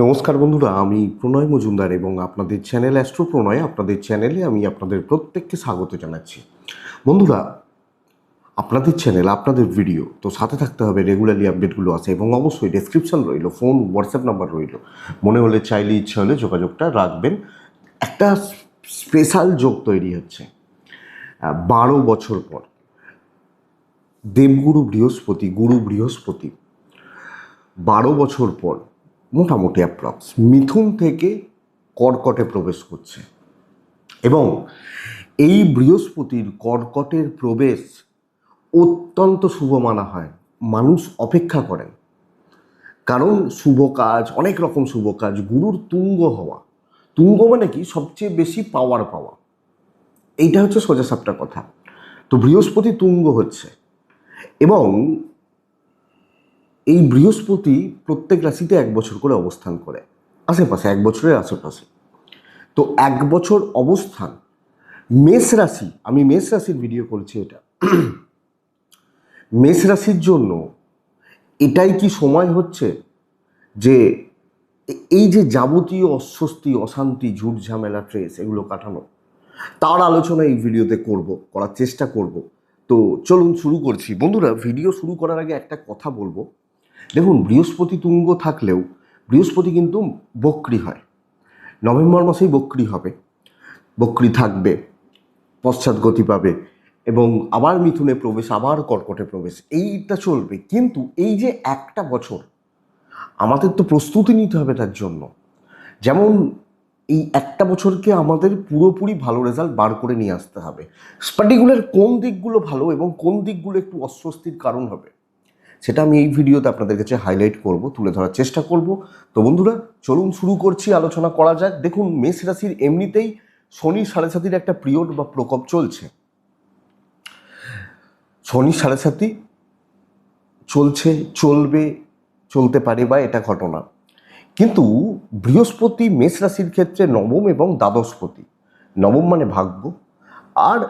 নমস্কার বন্ধুরা, আমি প্রণয় মজুমদার এবং আপনাদের চ্যানেল অ্যাস্ট্রো প্রণয় আপনাদের চ্যানেলে আমি আপনাদের প্রত্যেককে স্বাগত জানাচ্ছি। বন্ধুরা, আপনাদের চ্যানেল, আপনাদের ভিডিও, তো সাথে থাকতে হবে রেগুলারলি আপডেটগুলো আছে এবং অবশ্যই ডেসক্রিপশন রইল ফোন হোয়াটসঅ্যাপ নাম্বার রইল। মনে হলে চাইলে, ইচ্ছা হলে যোগাযোগটা রাখবেন। একটা স্পেশাল যোগ তৈরি হচ্ছে। বারো বছর পর। দেবগুরু বৃহস্পতি, গুরু বৃহস্পতি। বারো বছর পর মোটামুটি অ্যাপ্রক্স মিথুন থেকে কর্কটে প্রবেশ করছে। এবং এই বৃহস্পতির কর্কটের প্রবেশ অত্যন্ত শুভ মানা হয়। মানুষ অপেক্ষা করেন। কারণ শুভ কাজ, অনেক রকম শুভ কাজ, গুরুর তুঙ্গ হওয়া। তুঙ্গ মানে কি? সবচেয়ে বেশি পাওয়ার পাওয়া। এইটা হচ্ছে সোজা সাপটা কথা। তো বৃহস্পতি তুঙ্গ হচ্ছে। এবং এই বৃহস্পতি প্রত্যেক রাশিতে এক বছর করে অবস্থান করে। আশেপাশে এক বছরের আশেপাশে। তো এক বছর অবস্থান, মেষ রাশি, আমি মেষ রাশির ভিডিও করেছি এটা। মেষ রাশির জন্য এটাই কি সময় হচ্ছে? যে এই যে যাবতীয় অস্বস্তি, অশান্তি, ঝুট ঝামেলা ট্রেস এগুলো কাটানো, তার আলোচনা এই ভিডিওতে করব, করার চেষ্টা করব। তো চলুন শুরু করছি। বন্ধুরা ভিডিও শুরু করার আগে একটা কথা বলব। দেখুন, বৃহস্পতি তুঙ্গ থাকলেও বৃহস্পতি কিন্তু বক্রি হয়। নভেম্বর মাসেই বক্রি হবে। বক্রি থাকবে পশ্চাৎগতি পাবে এবং আবার মিথুনে প্রবেশ, আবার কর্কটে প্রবেশ। এইটা চলবে। কিন্তু এই যে একটা বছর, আমাদের তো প্রস্তুতি নিতে হবে তার জন্য। যেমন এই একটা বছরকে আমাদের পুরোপুরি ভালো রেজাল্ট বার করে নিয়ে আসতে হবে। পার্টিকুলার কোন দিকগুলো ভালো এবং কোন দিকগুলো একটু অস্বস্তির কারণ হবে? সেটা আমি এই ভিডিওতে আপনাদের কাছে হাইলাইট করব, তুলে ধরার চেষ্টা করব। তো বন্ধুরা, চলুন শুরু করছি, আলোচনা করা যাক। দেখুন, মেষ রাশির এমনিতেই শনি সাড়ে সাতির একটা পিরিয়ড বা প্রকোপ চলছে। শনি সাড়ে সাতি চলছে, চলবে, চলতে পারে বা এটা ঘটনা। কিন্তু বৃহস্পতি মেষ রাশির ক্ষেত্রে নবম এবং দ্বাদশপতি। নবম মানে ভাগ্য। আর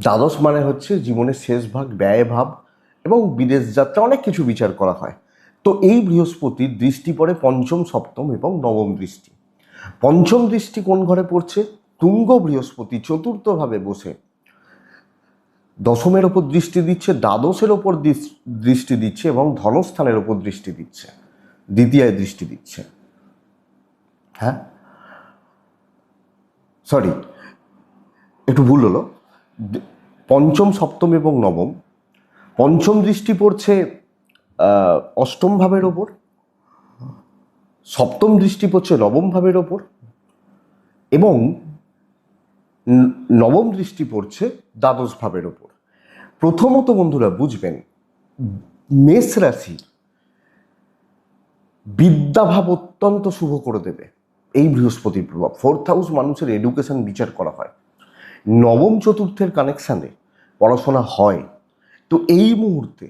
দ্বাদশ মানে হচ্ছে জীবনের শেষ ভাগ, ব্যয় ভাব। এবং বিদেশ যাত্রা অনেক কিছু বিচার করা হয়। তো এই বৃহস্পতির দৃষ্টি পড়ে পঞ্চম, সপ্তম এবং নবম দৃষ্টি। পঞ্চম দৃষ্টি কোন ঘরে পড়ছে? তুঙ্গ বৃহস্পতি চতুর্থভাবে বসে। দশমের ওপর দৃষ্টি দিচ্ছে, দ্বাদশের ওপর দৃষ্টি দিচ্ছে এবং ধনস্থানের ওপর দৃষ্টি দিচ্ছে। দ্বিতীয়ায় দৃষ্টি দিচ্ছে। হ্যাঁ? সরি একটু ভুল হলো। পঞ্চম, সপ্তম এবং নবম পঞ্চম দৃষ্টি পড়ছে অষ্টম ভাবের ওপর, সপ্তম দৃষ্টি পড়ছে নবম ভাবের ওপর, এবং নবম দৃষ্টি পড়ছে দ্বাদশ ভাবের ওপর। প্রথমত বন্ধুরা বুঝবেন, মেষ রাশি বিদ্যাভাব অত্যন্ত শুভ করে দেবে এই বৃহস্পতির প্রভাব। ফোর্থ হাউস মানুষের এডুকেশন বিচার করা হয়। নবম চতুর্থের কানেকশানে পড়াশোনা হয়। তো এই মুহূর্তে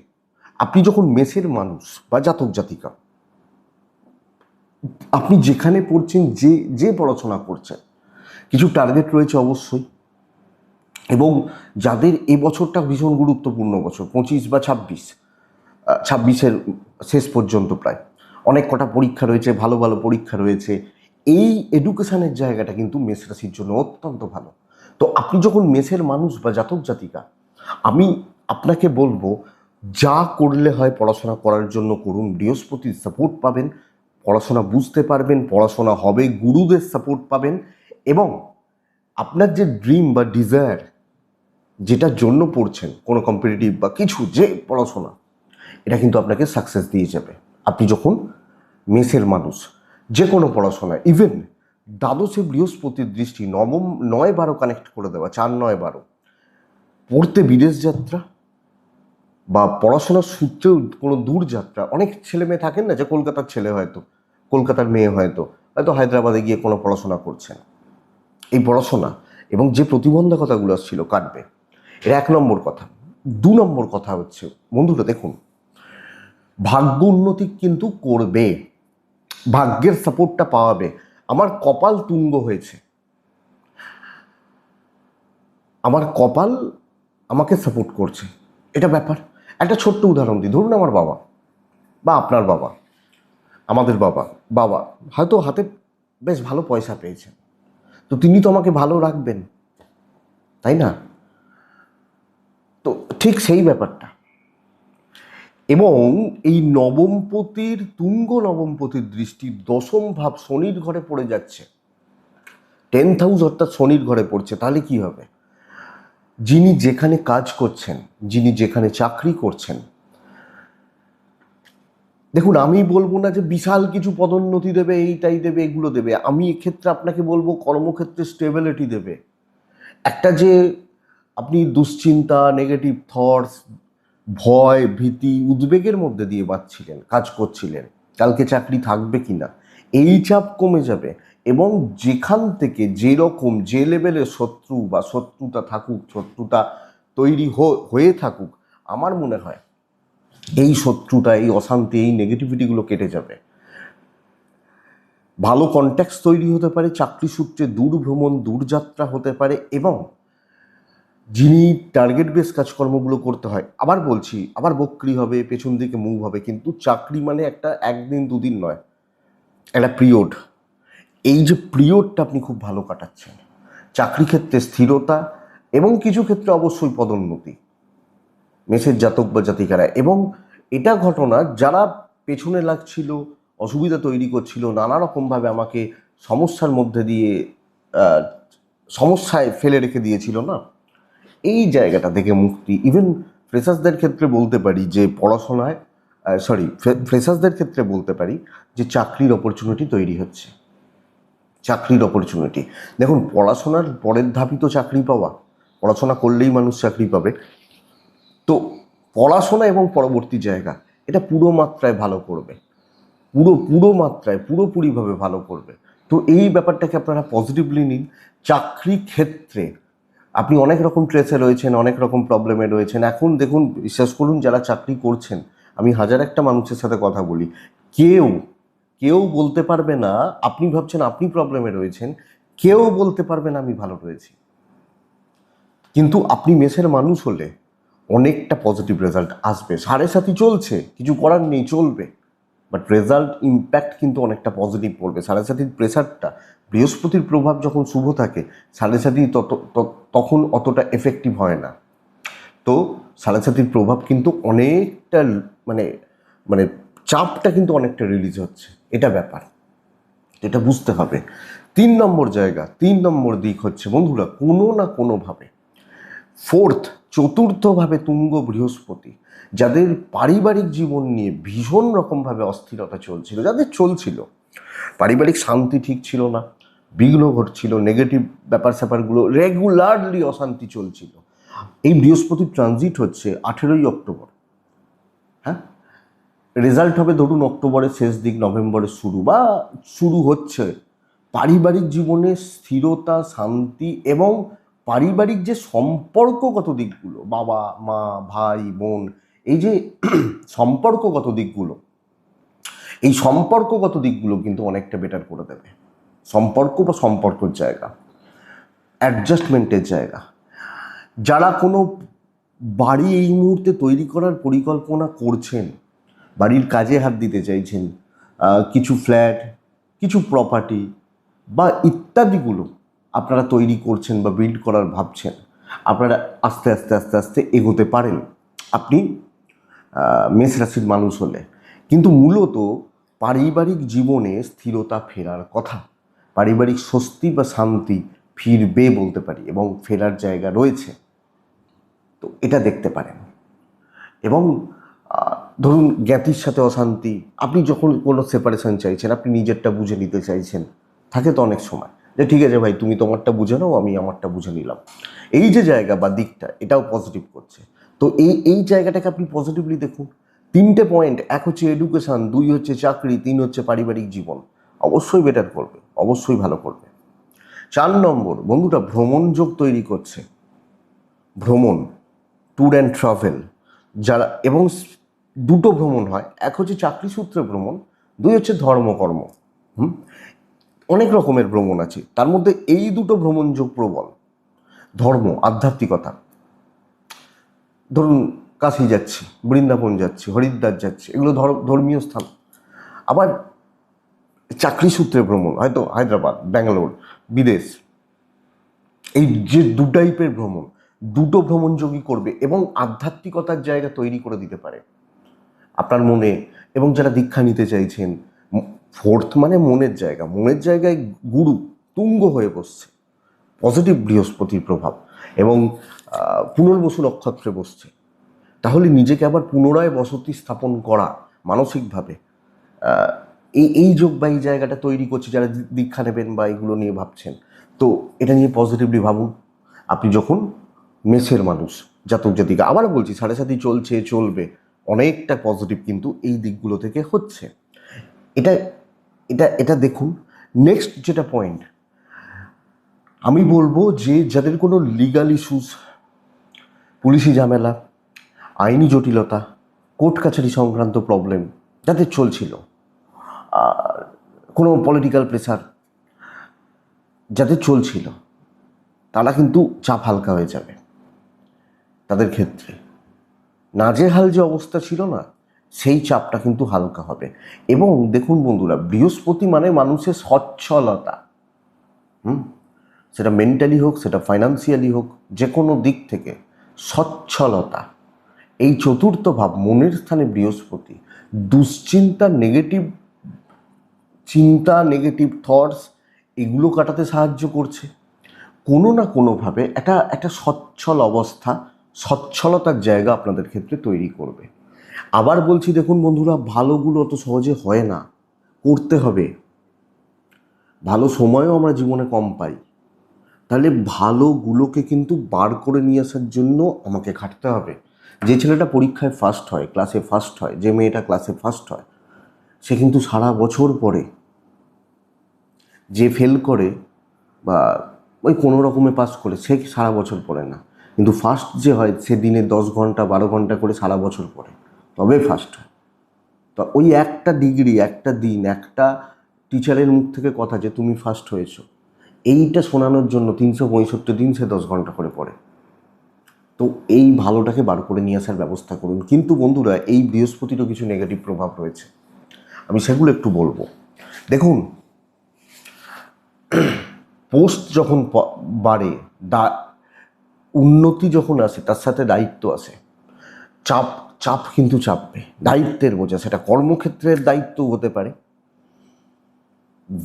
আপনি যখন মেসের মানুষ বা জাতক জাতিকা, আপনি যেখানে পড়ছেন, যে যে পড়াশোনা করছেন, কিছু টার্গেট রয়েছে অবশ্যই। এবং যাদের এই বছরটা ভীষণ গুরুত্বপূর্ণ বছর, পঁচিশ বা ছাব্বিশ ছাব্বিশের শেষ পর্যন্ত প্রায়। অনেক কটা পরীক্ষা রয়েছে, ভালো ভালো পরীক্ষা রয়েছে। এই এডুকেশানের জায়গাটা কিন্তু মেষ রাশির জন্য অত্যন্ত ভালো। তো আপনি যখন মেষের মানুষ বা জাতক জাতিকা, আমি আপনাকে বলব, যা করলে হয় পড়াশোনা করার জন্য করুন। বৃহস্পতির সাপোর্ট পাবেন, পড়াশোনা বুঝতে পারবেন, পড়াশোনা হবে, গুরুদের সাপোর্ট পাবেন এবং আপনার যে ড্রিম বা ডিজায়ার যেটার জন্য পড়ছেন, কোনো কম্পিটিটিভ বা কিছু যে পড়াশোনা, এটা কিন্তু আপনাকে সাকসেস দিয়ে যাবে। আপনি যখন মেসের মানুষ যে কোনো পড়াশোনা ইভেন দ্বাদশে বৃহস্পতির দৃষ্টি নবম, নয় বারো কানেক্ট করে দেওয়া, চার, নয়, বারো, পড়তে বিদেশ যাত্রা বা পড়াশোনার সূত্রেও কোনো দূর যাত্রা অনেক ছেলে মেয়ে থাকেন না যে কলকাতার ছেলে হয়তো, কলকাতার মেয়ে হয়তো হয়তো হায়দ্রাবাদে গিয়ে কোনো পড়াশোনা করছেন। এই পড়াশোনা এবং যে প্রতিবন্ধকতাগুলো ছিল কাটবে। এর এক নম্বর কথা। দু নম্বর কথা হচ্ছে, বন্ধুরা দেখুন, ভাগ্য উন্নতি কিন্তু করবে, ভাগ্যের সাপোর্টটা পাওয়াবে আমার কপাল তুঙ্গ হয়েছে। আমার কপাল আমাকে সাপোর্ট করছে। এটা ব্যাপার। একটা ছোট্ট উদাহরণ দিই। ধরুন আমার বাবা বা আপনার বাবা, আমাদের বাবা বাবা হয়তো হাতে বেশ ভালো পয়সা পেয়েছেন তো তিনি তো আমাকে ভালো রাখবেন, তাই না? তো ঠিক সেই ব্যাপারটা। এবং এই নবমপতির, তুঙ্গ নবমপতির দৃষ্টি দশম ভাব শনির ঘরে পড়ে যাচ্ছে। টেন্থ হাউস অর্থাৎ শনির ঘরে পড়ছে, তাহলে কি হবে? যিনি যেখানে কাজ করছেন, যিনি যেখানে চাকরি করছেন। দেখুন, আমি বলব না যে বিশাল কিছু পদোন্নতি দেবে, এইটাই দেবে, এগুলো দেবে। আমি এক্ষেত্রে আপনাকে বলব, কর্মক্ষেত্রে স্টেবিলিটি দেবে। একটা যে আপনি দুশ্চিন্তা নেগেটিভ থটস ভয়, ভীতি, উদ্বেগের মধ্যে দিয়ে বাঁচছিলেন, কাজ করছিলেন। কালকে চাকরি থাকবে কি না এই চাপ কমে যাবে এবং যেখান থেকে যে রকম যে লেভেলের শত্রু বা শত্রুতা থাকুক, শত্রুতা তৈরি হয়ে থাকুক, আমার মনে হয় এই শত্রুটা এই অশান্তি, এই নেগেটিভিটিগুলো কেটে যাবে। ভালো কন্ট্যাক্ট তৈরি হতে পারে, চাকরি সূত্রে দূর ভ্রমণ দূরযাত্রা হতে পারে এবং যিনি টার্গেট বেস কাজকর্মগুলো করতে হয়, আবার বলছি, আবার বক্রি হবে, পেছন দিকে মুভ হবে, কিন্তু চাকরি মানে একটা একদিন দুদিন নয়। একটা পিরিয়ড। এই যে পিরিয়ডটা আপনি খুব ভালো কাটাচ্ছেন। চাকরি ক্ষেত্রে স্থিরতা এবং কিছু ক্ষেত্রে অবশ্যই পদোন্নতি। মেসের জাতক বা জাতিকারা এবং এটা ঘটনা যারা পেছনে লাগছিল, অসুবিধা তৈরি করছিল, নানা রকমভাবে আমাকে সমস্যার মধ্যে দিয়ে সমস্যায় ফেলে রেখে দিয়েছিল না? এই জায়গাটা থেকে মুক্তি। ইভেন ফ্রেশার্সদের ক্ষেত্রে বলতে পারি যে পড়াশোনায় সরি ফ্রেশার্সদের ক্ষেত্রে বলতে পারি যে চাকরির অপরচুনিটি তৈরি হচ্ছে। চাকরির অপরচুনিটি দেখুন, পড়াশোনার পরের ধাপই তো চাকরি পাওয়া। পড়াশোনা করলেই মানুষ চাকরি পাবে। তো পড়াশোনা এবং পরবর্তী জায়গা, এটা পুরো মাত্রায় ভালো করবে। পুরো পুরো মাত্রায়, পুরোপুরিভাবে ভালো করবে। তো এই ব্যাপারটাকে আপনারা পজিটিভলি নিন। চাকরি ক্ষেত্রে আপনি অনেক রকম ট্রেসে রয়েছেন, অনেক রকম প্রবলেমে রয়েছেন। এখন দেখুন, বিশ্বাস করুন, যারা চাকরি করছেন আমি হাজার একটা মানুষের সাথে কথা বলি। কেউ কেউ বলতে পারবে না, আপনি ভাবছেন আপনি প্রবলেমে রয়েছেন, কেউ বলতে পারবে না আমি ভালো রয়েছি। কিন্তু আপনি মেসের মানুষ হলে অনেকটা পজিটিভ রেজাল্ট আসবে। সাড়ে সাথী চলছে, কিছু করার নেই, চলবে। বাট রেজাল্ট ইম্প্যাক্ট কিন্তু অনেকটা পজিটিভ পড়বে। সাড়ে সাথীর প্রেশারটা বৃহস্পতির প্রভাব যখন শুভ থাকে, সাড়ে সাথী তত তখন অতটা এফেক্টিভ হয় না। তো সাড়ে প্রভাব কিন্তু অনেকটা মানে মানে চাপটা কিন্তু অনেকটা রিলিজ হচ্ছে। এটা ব্যাপার। এটা বুঝতে হবে। তিন নম্বর জায়গা, তিন নম্বর দিক হচ্ছে, বন্ধুরা, কোনো না কোনোভাবে ফোর্থ চতুর্থভাবে তুঙ্গ বৃহস্পতি, যাদের পারিবারিক জীবন নিয়ে ভীষণ রকমভাবে অস্থিরতা চলছিল, যাদের চলছিল, পারিবারিক শান্তি ঠিক ছিল না বিঘ্ন ঘটছিল নেগেটিভ ব্যাপার স্যাপারগুলো রেগুলারলি অশান্তি চলছিল এই বৃহস্পতির ট্রানজিট হচ্ছে আঠেরোই অক্টোবর। হ্যাঁ? রেজাল্ট হবে ধরুন অক্টোবরের শেষ দিক, নভেম্বরের শুরু বা শুরু হচ্ছে। পারিবারিক জীবনে স্থিরতা, শান্তি এবং পারিবারিক যে সম্পর্কগত দিকগুলো, বাবা, মা, ভাই, বোন, এই যে সম্পর্কগত দিকগুলো, এই সম্পর্কগত দিকগুলো কিন্তু অনেকটা বেটার করে দেবে। সম্পর্ক বা সম্পর্কের জায়গা অ্যাডজাস্টমেন্টের জায়গা। যারা কোনো বাড়ি এই মুহূর্তে তৈরি করার পরিকল্পনা করছেন, বাড়ির কাজে হাত দিতে চাইছেন কিছু ফ্ল্যাট, কিছু প্রপার্টি বা ইত্যাদিগুলো আপনারা তৈরি করছেন বা বিল্ড করার ভাবছেন, আপনারা আস্তে আস্তে আস্তে আস্তে এগোতে পারেন। আপনি মেষ রাশির মানুষ হলে। কিন্তু মূলত পারিবারিক জীবনে স্থিরতা ফেরার কথা, পারিবারিক স্বস্তি বা শান্তি ফিরবে বলতে পারি এবং ফেরার জায়গা রয়েছে। তো এটা দেখতে পারেন। এবং ধরুন জ্ঞাতির সাথে অশান্তি, আপনি যখন কোনো সেপারেশন চাইছেন, আপনি নিজেরটা বুঝে নিতে চাইছেন, থাকে তো অনেক সময়। যে ঠিক আছে ভাই, তুমি তোমারটা বুঝে নাও, আমি আমারটা বুঝে নিলাম। এই যে জায়গা বা দিকটা, এটাও পজিটিভ করছে। তো এই এই জায়গাটাকে আপনি পজিটিভলি দেখুন। তিনটে পয়েন্ট এক হচ্ছে এডুকেশন দুই হচ্ছে চাকরি, তিন হচ্ছে পারিবারিক জীবন। অবশ্যই বেটার করবে, অবশ্যই ভালো করবে। চার নম্বর, বন্ধুটা ভ্রমণ যোগ তৈরি করছে। ভ্রমণ ট্যুর অ্যান্ড ট্রাভেল যারা, এবং দুটো ভ্রমণ হয়। এক হচ্ছে চাকরি সূত্রে ভ্রমণ, দুই হচ্ছে ধর্মকর্ম। হুম? অনেক রকমের ভ্রমণ আছে। তার মধ্যে এই দুটো ভ্রমণ যোগ প্রবল। ধর্ম, আধ্যাত্মিকতা। ধরুন, কাশি যাচ্ছি, বৃন্দাবন যাচ্ছি, হরিদ্বার যাচ্ছি, এগুলো ধর- ধর্মীয় স্থান। আবার চাকরি সূত্রে ভ্রমণ, হয়তো হায়দ্রাবাদ, ব্যাঙ্গালোর, বিদেশ। এই যে দু টাইপের ভ্রমণ, দুটো ভ্রমণযোগী করবে এবং আধ্যাত্মিকতার জায়গা তৈরি করে দিতে পারে। আপনার মনে এবং যারা দীক্ষা নিতে চাইছেন ফোর্থ মানে মনের জায়গা। মনের জায়গায় গুরু তুঙ্গ হয়ে বসছে পজিটিভ বৃহস্পতির প্রভাব এবং পুনর্বসু নক্ষত্রে বসছে। তাহলে নিজেকে আবার পুনরায় বসতি স্থাপন করা মানসিকভাবে এই এই যোগ বা এই জায়গাটা তৈরি করছে যারা দীক্ষা নেবেন বা এগুলো নিয়ে ভাবছেন। তো এটা নিয়ে পজিটিভলি ভাবুন। আপনি যখন মেসের মানুষ, জাতক জাতিকা আবার বলছি, সাড়ে সাথে চলছে, চলবে, অনেকটা পজিটিভ কিন্তু এই দিকগুলো থেকে হচ্ছে। এটা এটা এটা দেখুন। নেক্সট যেটা পয়েন্ট আমি বলব যে যাদের কোনো লিগাল ইস্যুস পুলিশি ঝামেলা, আইনি জটিলতা, কোর্ট কাছারি সংক্রান্ত প্রবলেম যাদের চলছিল কোনো পলিটিক্যাল প্রেসার যাদের চলছিল, তারা কিন্তু চাপ হালকা হয়ে যাবে তাদের ক্ষেত্রে। নাজেহাল যে অবস্থা ছিল না, সেই চাপটা কিন্তু হালকা হবে। এবং দেখুন বন্ধুরা, বৃহস্পতি মানে মানুষের সচ্ছলতা। হুম? সেটা মেন্টালি হোক, সেটা ফাইন্যান্সিয়ালি হোক যে কোনো দিক থেকে সচ্ছলতা। এই চতুর্থ ভাব, মনের স্থানে বৃহস্পতি। দুশ্চিন্তা নেগেটিভ চিন্তা নেগেটিভ থটস এগুলো কাটাতে সাহায্য করছে। কোনো না কোনোভাবে একটা একটা সচ্ছল অবস্থা, সচ্ছলতার জায়গা আপনাদের ক্ষেত্রে তৈরি করবে। আবার বলছি, দেখুন বন্ধুরা, ভালোগুলো অত সহজে হয় না। করতে হবে। ভালো সময়ও আমরা জীবনে কম পাই। তাহলে ভালোগুলোকে কিন্তু বার করে নিয়ে আসার জন্য আমাকে খাটতে হবে। যে ছেলেটা পরীক্ষায় ফার্স্ট হয় ক্লাসে ফার্স্ট হয়, যে মেয়েটা ক্লাসে ফার্স্ট হয়, সে কিন্তু সারা বছর পরে যে ফেল করে বা ওই কোনো রকমে পাস করে, সে সারা বছর পড়ে না। কিন্তু ফার্স্ট যে হয়, সে দিনে দশ ঘণ্টা, বারো ঘণ্টা করে সারা বছর পড়ে। তবে ফার্স্ট হয়। তো ওই একটা ডিগ্রি একটা দিন, একটা টিচারের মুখ থেকে কথা যে তুমি ফার্স্ট হয়েছো, এইটা শোনানোর জন্য তিনশো পঁয়ষট্টি দিন সে দশ ঘণ্টা করে পড়ে। তো এই ভালোটাকে বার করে নিয়ে আসার ব্যবস্থা করুন। কিন্তু বন্ধুরা, এই বৃহস্পতিরও কিছু নেগেটিভ প্রভাব রয়েছে। আমি সেগুলো একটু বলব। দেখুন পোস্ট যখন বাড়ে দা উন্নতি যখন আসে, তার সাথে দায়িত্ব আসে। চাপ চাপ কিন্তু চাপবে, দায়িত্বের বোঝা, সেটা কর্মক্ষেত্রের দায়িত্ব হতে পারে।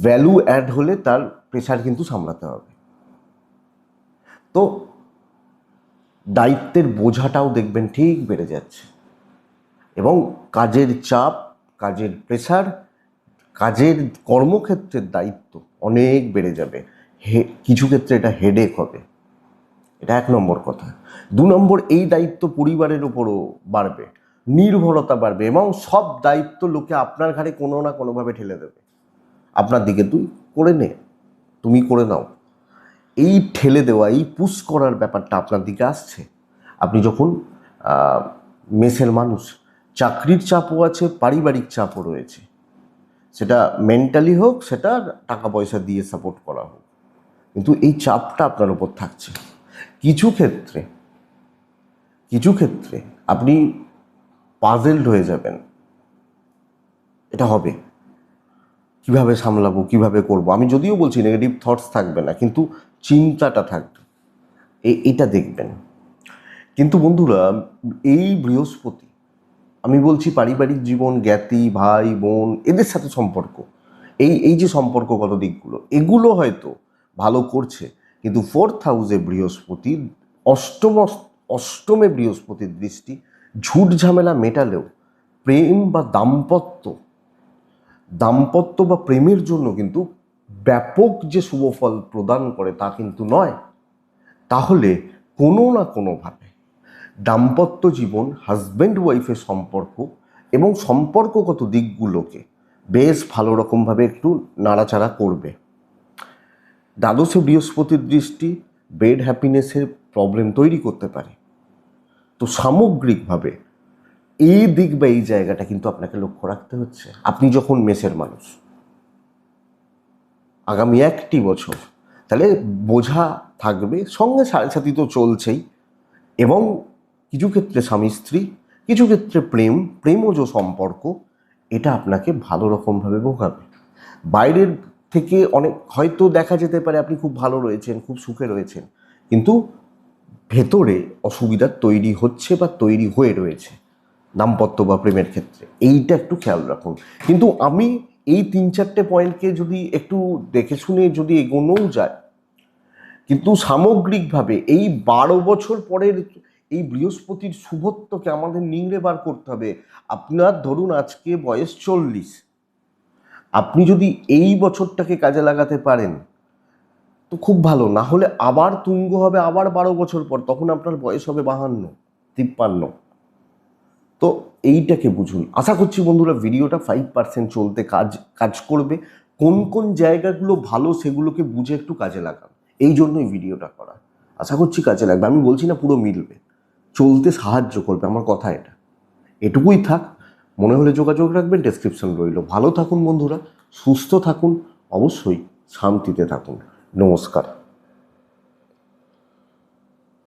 ভ্যালু অ্যাড হলে তার প্রেশার কিন্তু সামলাতে হবে। তো দায়িত্বের বোঝাটাও দেখবেন ঠিক বেড়ে যাচ্ছে। এবং কাজের চাপ, কাজের প্রেশার, কাজের কর্মক্ষেত্রের দায়িত্ব অনেক বেড়ে যাবে। কিছু ক্ষেত্রে এটা হেডেক হবে। এটা এক নম্বর কথা। দু নম্বর, এই দায়িত্ব পরিবারের উপরও বাড়বে। নির্ভরতা বাড়বে এবং সব দায়িত্ব লোকে আপনার ঘাড়ে কোনো না কোনোভাবে ঠেলে দেবে। আপনার দিকে তুই করে নে, তুমি করে নাও। এই ঠেলে দেওয়া, এই পুশ করার ব্যাপারটা আপনার দিকে আসছে। আপনি যখন মেসের মানুষ, চাকরির চাপও আছে, পারিবারিক চাপও রয়েছে। সেটা মেন্টালি হোক, সেটা টাকা পয়সা দিয়ে সাপোর্ট করা হোক। কিন্তু এই চাপটা আপনার উপর থাকছে। কিছু ক্ষেত্রে কিছু ক্ষেত্রে আপনি পাজেলড হয়ে যাবেন। এটা হবে। কীভাবে সামলাবো, কীভাবে করব? আমি যদিও বলছি নেগেটিভ থটস থাকবে না, কিন্তু চিন্তাটা থাকবে। এটা দেখবেন। কিন্তু বন্ধুরা, এই বৃহস্পতি আমি বলছি পারিবারিক জীবন, জ্ঞাতি, ভাই, বোন, এদের সাথে সম্পর্ক। এই এই যে সম্পর্কগত দিকগুলো, এগুলো হয়তো ভালো করছে, কিন্তু ফোর্থ হাউসে বৃহস্পতি অষ্টম অষ্টমে বৃহস্পতির দৃষ্টি ঝুট ঝামেলা মেটালেও প্রেম বা দাম্পত্য দাম্পত্য বা প্রেমের জন্য কিন্তু ব্যাপক যে শুভফল প্রদান করে তা কিন্তু নয়। তাহলে কোনো না কোনোভাবে দাম্পত্য জীবন হাজব্যান্ড ওয়াইফের সম্পর্ক এবং সম্পর্কগত দিকগুলোকে বেশ ভালো রকমভাবে একটু নাড়াচাড়া করবে। দ্বাদশে বৃহস্পতির দৃষ্টি বেড হ্যাপিনেসের প্রবলেম তৈরি করতে পারে। তো সামগ্রিকভাবে এই দিক বা এই জায়গাটা কিন্তু আপনাকে লক্ষ্য রাখতে হচ্ছে। আপনি যখন মেসের মানুষ, আগামী একটি বছর তাহলে বোঝা থাকবে সঙ্গে সাড়ে সাথী তো চলছেই এবং কিছু ক্ষেত্রে স্বামী স্ত্রী, কিছু ক্ষেত্রে প্রেম, প্রেমজ সম্পর্ক, এটা আপনাকে ভালো রকমভাবে ভোগাবে। বাইরের থেকে অনেক, হয়তো দেখা যেতে পারে আপনি খুব ভালো রয়েছেন, খুব সুখে রয়েছেন, কিন্তু ভেতরে অসুবিধা তৈরি হচ্ছে বা তৈরি হয়ে রয়েছে দাম্পত্য বা প্রেমের ক্ষেত্রে। এইটা একটু খেয়াল রাখুন। কিন্তু আমি এই তিন চারটে পয়েন্টকে যদি একটু দেখে শুনে যদি এগোনোও যায়, কিন্তু সামগ্রিকভাবে এই বারো বছর পরের এই বৃহস্পতির শুভত্বকে আমাদের নিংড়ে বার করতে হবে। আপনার ধরুন আজকে বয়স চল্লিশ। আপনি যদি এই বছরটাকে কাজে লাগাতে পারেন, তো খুব ভালো। না হলে আবার তুঙ্গ হবে, আবার বারো বছর পর, তখন আপনার বয়স হবে বাহান্ন, তিপ্পান্ন। তো এইটাকে বুঝুন। আশা করছি বন্ধুরা ভিডিওটা ফাইভ পার্সেন্ট চলতে কাজ কাজ করবে। কোন কোন জায়গাগুলো ভালো সেগুলোকে বুঝে একটু কাজে লাগান। এই জন্যই ভিডিওটা করা। আশা করছি কাজে লাগবে। আমি বলছি না পুরো মিলবে। চলতে সাহায্য করবে, আমার কথা এটা। এটুকুই থাক, মনে হলে যোগাযোগ রাখবেন ডেসক্রিপশন রইল। ভালো থাকুন বন্ধুরা, সুস্থ থাকুন, অবশ্যই শান্তিতে থাকুন। নমস্কার।